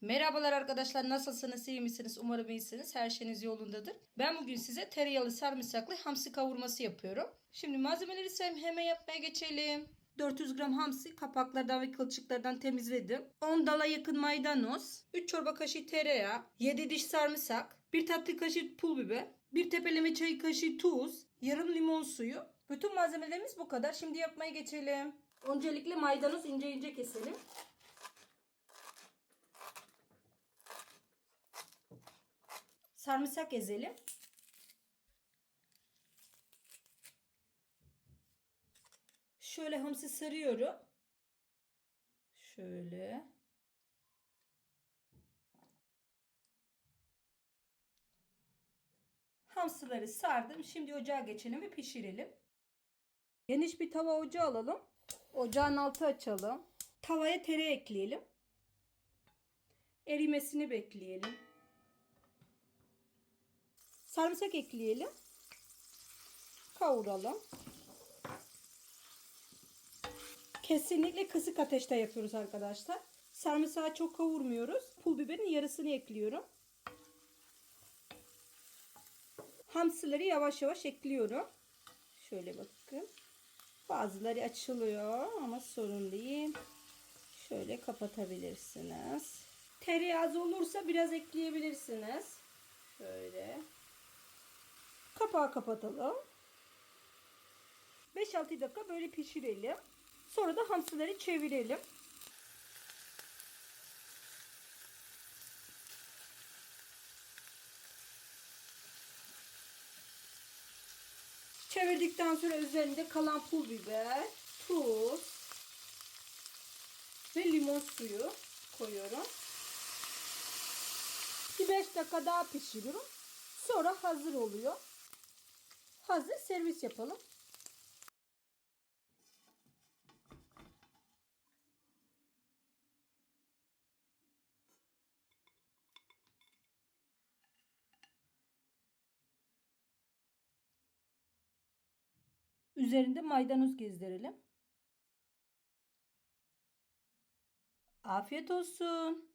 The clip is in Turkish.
Merhabalar arkadaşlar nasılsınız iyi misiniz umarım iyisiniz her şeyiniz yolundadır. Ben bugün size tereyağlı sarımsaklı hamsi kavurması yapıyorum. Şimdi malzemeleri sayayım hemen yapmaya geçelim. 400 gram hamsi kapaklardan ve kılçıklardan temizledim. 10 dala yakın maydanoz, 3 çorba kaşığı tereyağı, 7 diş sarımsak, 1 tatlı kaşığı pul biber, 1 tepeleme çay kaşığı tuz, yarım limon suyu. Bütün malzemelerimiz bu kadar. Şimdi yapmaya geçelim. Öncelikle maydanoz ince ince keselim. Sarımsak ezelim. Şöyle hamsi sarıyorum. Şöyle. Hamsileri sardım. Şimdi ocağa geçelim ve pişirelim. Geniş bir tava ocağı alalım. Ocağın altı açalım. Tavaya tereyağı ekleyelim. Erimesini bekleyelim. Sarımsak ekleyelim. Kavuralım. Kesinlikle kısık ateşte yapıyoruz arkadaşlar. Sarımsağı çok kavurmuyoruz. Pul biberin yarısını ekliyorum. Hamsileri yavaş yavaş ekliyorum. Şöyle bakın. Bazıları açılıyor ama sorun değil. Şöyle kapatabilirsiniz. Tereyağı az olursa biraz ekleyebilirsiniz. Şöyle. Kapağı kapatalım. 5-6 dakika böyle pişirelim. Sonra da hamsileri çevirelim. Çevirdikten sonra üzerinde kalan pul biber, tuz ve limon suyu koyuyorum. Bir 5 dakika daha pişiriyorum. Sonra hazır oluyor. Hazır servis yapalım. Üzerinde maydanoz gezdirelim. Afiyet olsun.